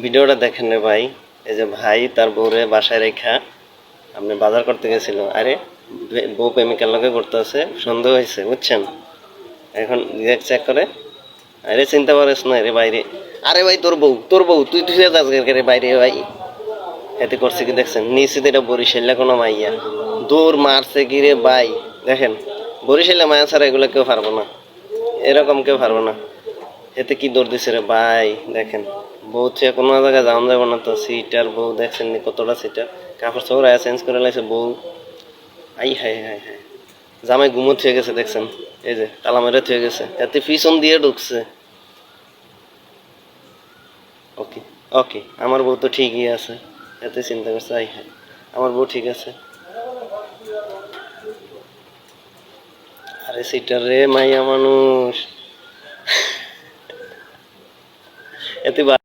ভিডিওটা দেখেন রে ভাই। এই যে ভাই তার বউরে বাসায় রেখা আপনি বাজার করতে গেছিল আরে বউ প্রেমিকার লোকে করতে আছে। সন্দেহ হয়েছে, বুঝছেন? এখন রিয়াক্ট চেক করে। আরে, চিন্তা করিস না রে বাইরে আরে ভাই, তোর বউ তোর বউ, তুই তুই রে বাইরে ভাই। এতে করছে কি দেখছেন? নিশ্চিত এটা বরিশাল্লা কোনো মাইয়া। দৌড় মারছে কি রে ভাই? দেখেন বরিশাল্লা মায়া ছাড়া এগুলো কেউ পারব না। এরকম কেউ পারব না। এতে কি দৌড় দিছে রে ভাই? দেখেন। বউ থেকে কোনো জায়গায় যাওয়া যাব না তো সিটার বউ দেখছেন কতটা সিটার? কাপড় চোপড় আয়া চেঞ্জ করে লাইছে বউ। আই হাই হাই হাই জামাই ঘুমো থুয়ে গেছে, দেখছেন? এই যে, তালা মেরে থুয়ে গেছে। এতে পিছন দিয়ে ঢুকছে। ওকে ওকে, আমার বউ তো ঠিকই আছে। এতে চিন্তা করছে, আই হাই আমার বউ ঠিক আছে। আরে সিটার রে, মাইয়া মানুষ। এতে